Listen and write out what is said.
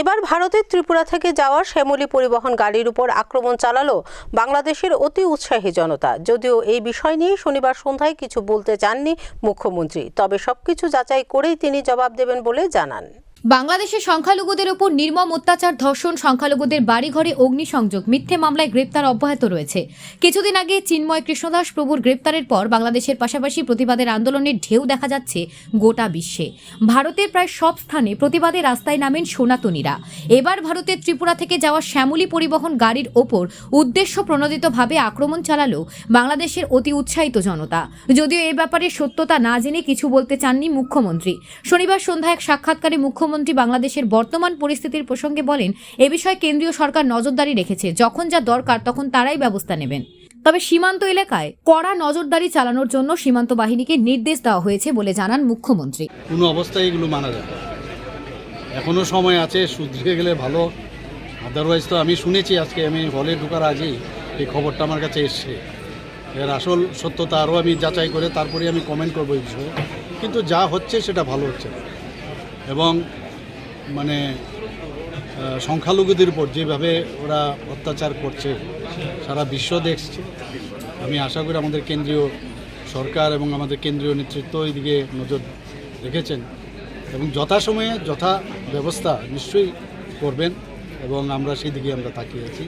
এবার ভারতের ত্রিপুরা থেকে যাওয়া শ্যামলী পরিবহন গাড়ির উপর আক্রমণ চালালো বাংলাদেশের অতি উৎসাহী জনতা। যদিও এই বিষয় নিয়ে শনিবার সন্ধ্যায় কিছু বলতে চাননি মুখ্যমন্ত্রী, তবে সবকিছু যাচাই করেই তিনি জবাব দেবেন বলে জানান। বাংলাদেশের সংখ্যালঘুদের ওপর নির্মম অত্যাচার, ধর্ষণ, সংখ্যালঘুদের বাড়িঘরে অগ্নিসংযোগ, মিথ্যে মামলায় গ্রেপ্তার অব্যাহত রয়েছে। কিছুদিন আগে চিন্ময় কৃষ্ণদাস প্রভুর গ্রেপ্তারের পর বাংলাদেশের পাশাপাশি প্রতিবাদের আন্দোলনের ঢেউ দেখা যাচ্ছে গোটা বিশ্বে। ভারতের প্রায় সব স্থানে প্রতিবাদে রাস্তায় নামেন সনাতনীরা। এবার ভারতের ত্রিপুরা থেকে যাওয়া শ্যামলী পরিবহন গাড়ির ওপর উদ্দেশ্য প্রণোদিতভাবে আক্রমণ চালালো বাংলাদেশের অতি উৎসাহিত জনতা। যদিও এ ব্যাপারে সত্যতা না জেনে কিছু বলতে চাননি মুখ্যমন্ত্রী। শনিবার সন্ধ্যায় এক সাক্ষাৎকারে মুখ্যমন্ত্রী বাংলাদেশের বর্তমান পরিস্থিতির প্রসঙ্গে বলেন, এ বিষয়ে কেন্দ্রীয় সরকার নজরদারি রেখেছে। যখন যা দরকার, তখন তারাই ব্যবস্থা নেবেন। তবে সীমান্ত এলাকায় কড়া নজরদারি চালানোর জন্য সীমান্ত বাহিনীকে নির্দেশ দেওয়া হয়েছে বলে জানান মুখ্যমন্ত্রী। কোনো অবস্থায় এগুলো মানা যাবে। এখনও সময় আছে, শুধরে গেলে ভালো। আদারওয়াইজ তো আমি শুনেছি আজকে, আমি হলে ঢোকার আগেই এই খবরটা আমার কাছে এসছে। এর আসল সত্যতা আরও আমি যাচাই করে তারপরে আমি কমেন্ট করব এই বিষয়ে। কিন্তু যা হচ্ছে সেটা ভালো হচ্ছে এবং মানে সংখ্যালঘুদের উপর যেভাবে ওরা অত্যাচার করছে, সারা বিশ্ব দেখছে। আমি আশা করি আমাদের কেন্দ্রীয় সরকার এবং আমাদের কেন্দ্রীয় নেতৃত্ব এই দিকে নজর রেখেছেন এবং যথাসময়ে যথা ব্যবস্থা নিশ্চয়ই করবেন এবং আমরা সেই দিকে আমরা তাকিয়ে আছি।